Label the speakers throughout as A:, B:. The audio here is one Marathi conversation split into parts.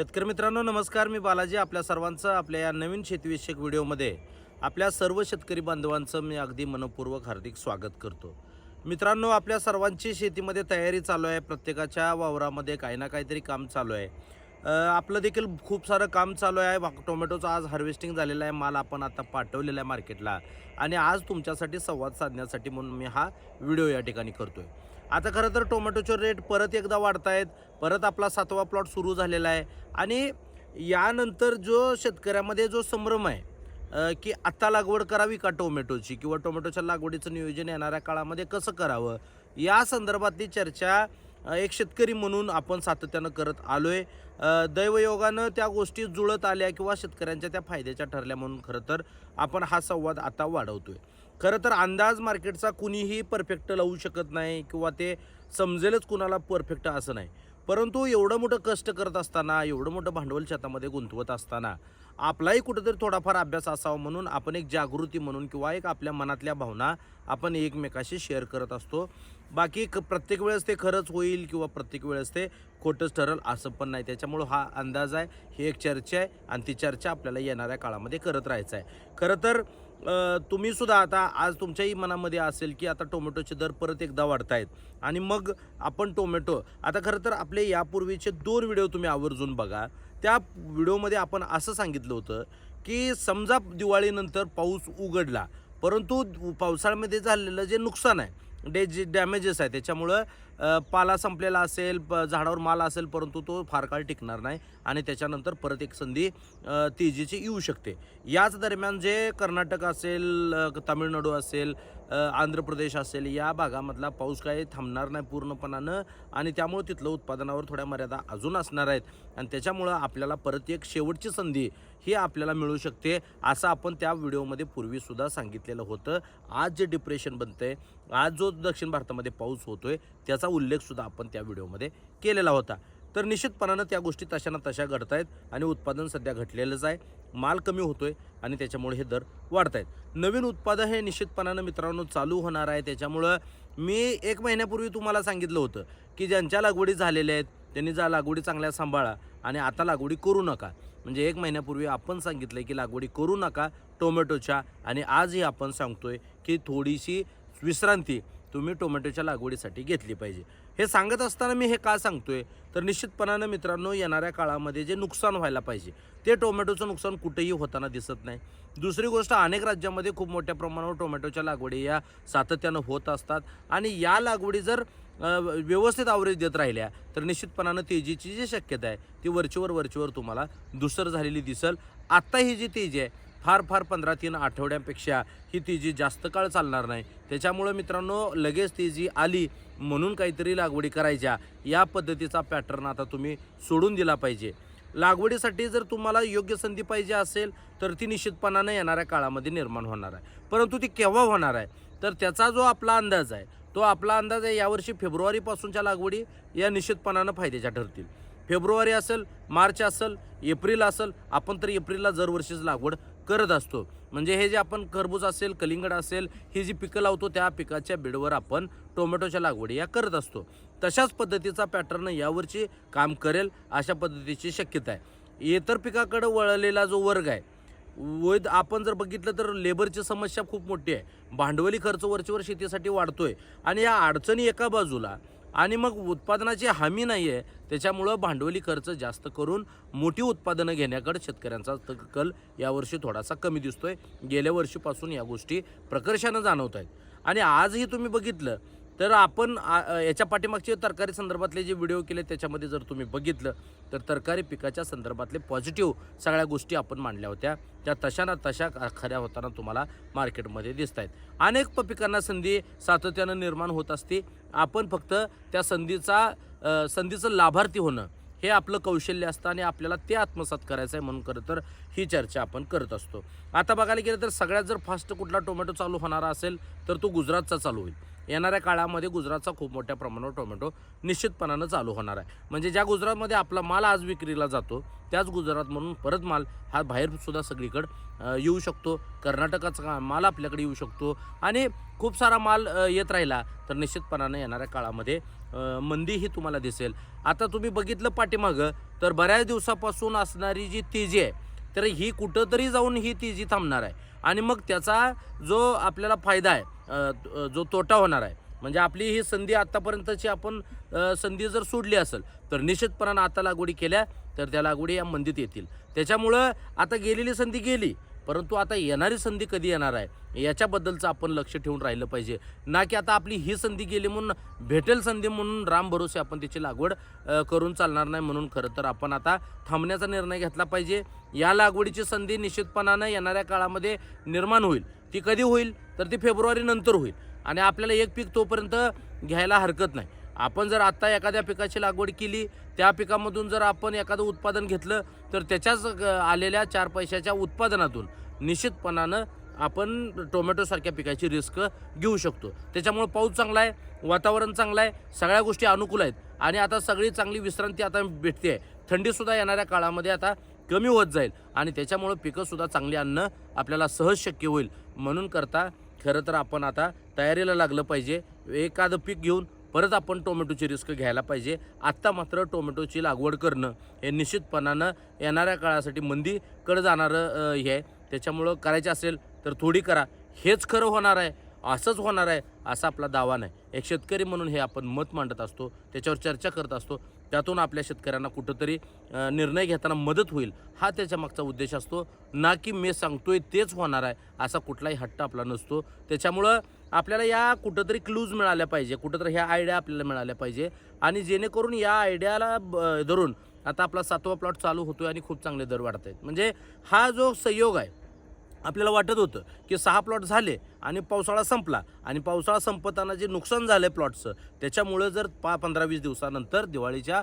A: शेतकरी मित्रांनो नमस्कार. मी बालाजी आपल्या सर्वांचं आपल्या या नवीन शेतीविषयक व्हिडिओमध्ये आपल्या सर्व शेतकरी बांधवांचं मी अगदी मनपूर्वक हार्दिक स्वागत करतो. मित्रांनो आपल्या सर्वांची शेतीमध्ये तयारी चालू आहे. प्रत्येकाच्या वावरामध्ये काही ना काहीतरी काम चालू आहे. आपलं देखील खूप सारं काम चालू आहे. टोमॅटोचं आज हार्वेस्टिंग झालेलं आहे. माल आपण आता पाठवलेला आहे मार्केटला. आणि आज तुमच्यासाठी संवाद साधण्यासाठी म्हणून मी हा व्हिडिओ या ठिकाणी करतो आहे आता खरं तर टोमॅटोचे रेट परत एकदा वाढत आहेत. परत आपला सातवा प्लॉट सुरू झालेला आहे. आणि यानंतर जो शेतकऱ्यामध्ये जो संभ्रम आहे की आत्ता लागवड करावी का टोमॅटोची किंवा टोमॅटोच्या लागवडीचं नियोजन येणाऱ्या काळामध्ये कसं करावं? या संदर्भातली चर्चा एक शेतकरी म्हणून आपण सातत्यानं करत आलो आहे दैवयोगानं त्या गोष्टी जुळत आल्या किंवा शेतकऱ्यांच्या त्या फायद्याच्या ठरल्या म्हणून खरं तर आपण हा संवाद आता आहे खरं तर अंदाज मार्केटचा कुणीही परफेक्ट लावू शकत नाही किंवा ते समजेलच कुणाला परफेक्ट असं नाही. परंतु एवढं मोठं कष्ट करत असताना एवढं मोठं भांडवल शेतामध्ये गुंतवत असताना आपलाही कुठंतरी थोडाफार अभ्यास असावा म्हणून आपण एक जागृती म्हणून किंवा एक आपल्या मनातल्या भावना आपण एकमेकाशी शेअर करत असतो. बाकी क प्रत्येक वेळेस ते खरंच होईल किंवा प्रत्येक वेळेस ते खोटंच ठरल असं पण नाही. त्याच्यामुळं हा अंदाज आहे ही एक चर्चा आहे आणि ती चर्चा आपल्याला येणाऱ्या काळामध्ये करत राहायचं आहे. खरं तर तुम्ही सुद्धा आता आज तुमच्याही मनामध्ये असेल की आता टोमॅटोचे दर परत एकदा वाढत आहेत आणि मग आपण टोमॅटो आता खरं तर आपले यापूर्वीचे दोन व्हिडिओ तुम्ही आवर्जून बघा. त्या व्हिडिओमध्ये आपण असं सांगितलं होतं की समजा दिवाळीनंतर पाऊस उघडला परंतु पावसाळ्यामध्ये झालेलं जे नुकसान आहे डे जे डॅमेजेस आहे त्याच्यामुळं पाला संपलेला असेल प झाडावर माल असेल परंतु तो फार काळ टिकणार नाही आणि त्याच्यानंतर परत एक संधी तेजीची येऊ शकते. याच दरम्यान जे कर्नाटक असेल अ, तामिळनाडू असेल आंध्र प्रदेश असेल या भागामधला पाऊस काही थांबणार नाही पूर्णपणानं आणि त्यामुळे तिथलं उत्पादनावर थोड्या मर्यादा अजून असणार आहेत. आणि त्याच्यामुळं आपल्याला परत एक शेवटची संधी ही आपल्याला मिळू शकते असं आपण त्या व्हिडिओमध्ये पूर्वीसुद्धा सांगितलेलं होतं. आज जे डिप्रेशन बनतंय आज जो दक्षिण भारतामध्ये पाऊस होतोय त्याचा उल्लेखसुद्धा आपण त्या व्हिडिओमध्ये केलेला होता. तर निश्चितपणानं त्या गोष्टी तशा ना तशा घडत आहेत आणि उत्पादन सध्या घटलेलंच आहे. माल कमी होतो आहे आणि त्याच्यामुळे हे दर वाढत आहेत नवीन उत्पादन हे निश्चितपणानं मित्रांनो चालू होणार आहे. त्याच्यामुळं मी एक महिन्यापूर्वी तुम्हाला सांगितलं होतं की ज्यांच्या लागवडी झालेल्या आहेत त्यांनी जा लागवडी चांगल्या सांभाळा आणि आता लागवडी करू नका. म्हणजे एक महिन्यापूर्वी आपण सांगितलं की लागवडी करू नका टोमॅटोच्या आणि आजही आपण सांगतोय की थोडीशी विश्रांती तुम्ही टोमॅटोच्या लागवडीसाठी घेतली पाहिजे. हे सांगत असताना मी हे का सांगतोय? तर निश्चितपणानं मित्रांनो येणाऱ्या काळामध्ये जे नुकसान व्हायला पाहिजे ते टोमॅटोचं नुकसान कुठेही होताना दिसत नाही. दुसरी गोष्ट अनेक राज्यामध्ये खूप मोठ्या प्रमाणावर टोमॅटोच्या लागवडी या सातत्यानं होत असतात. आणि या लागवडी जर व्यवस्थित आवरेज देत राहिल्या तर निश्चितपणानं तेजीची जी शक्यता आहे ती वरचीवर वरचीवर तुम्हाला दुसर झालेली दिसल. आत्ता ही जी तेजी आहे फार फार पंधरा तीन आठवड्यांपेक्षा ही तेजी जास्त काळ चालणार नाही. त्याच्यामुळं मित्रांनो लगेच ती जी आली म्हणून काहीतरी लागवडी करायच्या. या पद्धतीचा पॅटर्न आता तुम्ही सोडून दिला पाहिजे. लागवडीसाठी जर तुम्हाला योग्य संधी पाहिजे असेल तर ती निश्चितपणानं येणाऱ्या काळामध्ये निर्माण होणार आहे. परंतु ती केव्हा होणार आहे? तर त्याचा जो आपला अंदाज आहे तो आपला अंदाज आहे यावर्षी फेब्रुवारीपासूनच्या लागवडी या निश्चितपणानं फायद्याच्या ठरतील. फेब्रुवारी असेल मार्च असेल एप्रिल असेल आपण तर एप्रिलला दरवर्षीच लागवड करत असतो. म्हणजे हे जे आपण खरबूज असेल कलिंगड असेल ही जी पिकं लावतो त्या पिकाच्या बेडवर आपण टोमॅटोच्या लागवडी या करत असतो. तशाच पद्धतीचा पॅटर्न यावरची काम करेल अशा पद्धतीची शक्यता आहे. इतर पिकाकडं वळलेला जो वर्ग आहे वैद आपण जर बघितलं तर लेबरची समस्या खूप मोठी आहे. भांडवली खर्च वरचीवर शेतीसाठी वाढतोय. आणि या अडचणी एका बाजूला आणि मग उत्पादनाची हमी नाही आहे त्याच्यामुळं भांडवली खर्च जास्त करून मोठी उत्पादनं घेण्याकडे शेतकऱ्यांचा कल यावर्षी थोडासा कमी दिसतोय. गेल्या वर्षीपासून या गोष्टी प्रकर्षानं जाणवत आहेत. आणि आजही तुम्ही बघितलं तर आपण याच्या पाठीमागचे तरकारी संदर्भातले जे व्हिडिओ केले त्याच्यामध्ये जर तुम्ही बघितलं तर तरकारी पिकाच्या संदर्भातले पॉझिटिव्ह सगळ्या गोष्टी आपण मांडल्या होत्या. त्या तशा ना तशा खऱ्या होताना तुम्हाला मार्केटमध्ये दिसत आहेत अनेक प- पिकांना संधी सातत्यानं निर्माण होत असते. आपण फक्त त्या संधीचा संधीचं लाभार्थी होणं हे आपलं कौशल्य असतं आणि आपल्याला ते आत्मसात करायचं आहे म्हणून खरं तर ही चर्चा आपण करत असतो. आता बघायला गेलं तर सगळ्यात जर फास्ट कुठला टोमॅटो चालू होणारा असेल तर तो गुजरातचा चालू होईल. येणाऱ्या काळामध्ये गुजरातचा खूप मोठ्या प्रमाणावर टोमॅटो निश्चितपणानं चालू होणार आहे. म्हणजे ज्या गुजरातमध्ये आपला माल आज विक्रीला जातो त्याच गुजरात म्हणून परत माल हा बाहेरसुद्धा सगळीकडं येऊ शकतो. कर्नाटकाचा माल आपल्याकडे येऊ शकतो. आणि खूप सारा माल येत राहिला तर निश्चितपणानं येणाऱ्या काळामध्ये मंदी ही तुम्हाला दिसेल. आता तुम्ही बघितलं पाठीमागं तर बऱ्याच दिवसापासून असणारी जी तेजी आहे तर ही कुठंतरी जाऊन ही तेजी थांबणार आहे. आणि मग त्याचा जो आपल्याला फायदा आहे जो तोटा होणार आहे म्हणजे आपली ही संधी आत्तापर्यंतची आपण संधी जर सोडली असेल तर निश्चितपणानं आता लागवडी केल्या तर त्या लागवडी या मंदीत येतील. त्याच्यामुळं आता गेलेली संधी गेली परंतु आता येणारी संधी कधी येणार आहे? याच्याबद्दलचं आपण लक्ष ठेवून राहिलं पाहिजे. ना की आता आपली ही संधी गेली म्हणून भेटेल संधी म्हणून राम भरोसे आपण त्याची लागवड करून चालणार नाही म्हणून खरं तर आपण आता थांबण्याचा निर्णय घेतला पाहिजे. या लागवडीची संधी निश्चितपणानं येणाऱ्या काळामध्ये निर्माण होईल. ती कधी होईल? तर ती फेब्रुवारीनंतर होईल. आणि आपल्याला एक पीक तोपर्यंत घ्यायला हरकत नाही. आपण जर आत्ता एखाद्या पिकाची लागवड केली त्या पिकामधून जर आपण एखादं उत्पादन घेतलं तर त्याच्याच आलेल्या चार पैशाच्या उत्पादनातून निश्चितपणानं आपण टोमॅटोसारख्या पिकाची रिस्क घेऊ शकतो. त्याच्यामुळं पाऊस चांगला आहे वातावरण चांगलं आहे सगळ्या गोष्टी अनुकूल आहेत. आणि आता सगळी चांगली विश्रांती आता भेटते. आहे थंडीसुद्धा येणाऱ्या काळामध्ये आता कमी होत जाईल आणि त्याच्यामुळं पिकंसुद्धा चांगली आणणं आपल्याला सहज शक्य होईल. म्हणून करता खरं तर आपण आता तयारीला लागलं पाहिजे. एखादं पीक घेऊन परत आपण टोमॅटोची रिस्क घ्यायला पाहिजे. आत्ता मात्र टोमॅटोची लागवड करणं हे निश्चितपणानं येणाऱ्या काळासाठी मंदीकडं जाणारं हे आहे. त्याच्यामुळं करायचं असेल तर थोडी करा. हेच खरं होणार आहे असंच होणार आहे असा आपला दावा नाही. एक शेतकरी म्हणून हे आपण मत मांडत असतो त्याच्यावर चर्चा करत असतो. त्यातून आपल्या शेतकऱ्यांना कुठंतरी निर्णय घेताना मदत होईल हा त्याच्या मागचा उद्देश असतो. ना की मी सांगतोय तेच होणार आहे असा कुठलाही हट्ट आपला नसतो. त्याच्यामुळं आपल्याला या कुठंतरी क्लूज मिळाल्या पाहिजे कुठंतरी ह्या आयडिया आपल्याला मिळाल्या पाहिजे. आणि जेणेकरून या आयडियाला ब- धरून आता आपला सातवा प्लॉट चालू होतोय आणि खूप चांगले दर वाढत आहेत म्हणजे हा जो संयोग आहे आपल्याला वाटत होतं की सहा प्लॉट झाले आणि पावसाळा संपला. आणि पावसाळा संपताना जे नुकसान झालं आहे प्लॉटचं त्याच्यामुळं जर पा पंधरा वीस दिवसानंतर दिवाळीच्या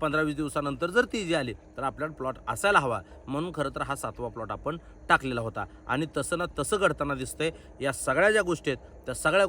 A: पंधरा वीस दिवसानंतर जर ती जी आली तर आपल्याला प्लॉट असायला हवा. म्हणून खरं तर हा सातवा प्लॉट आपण टाकलेला होता. आणि तसं ना तसं घडताना दिसतंय या सगळ्या ज्या गोष्टी आहेत त्या सगळ्या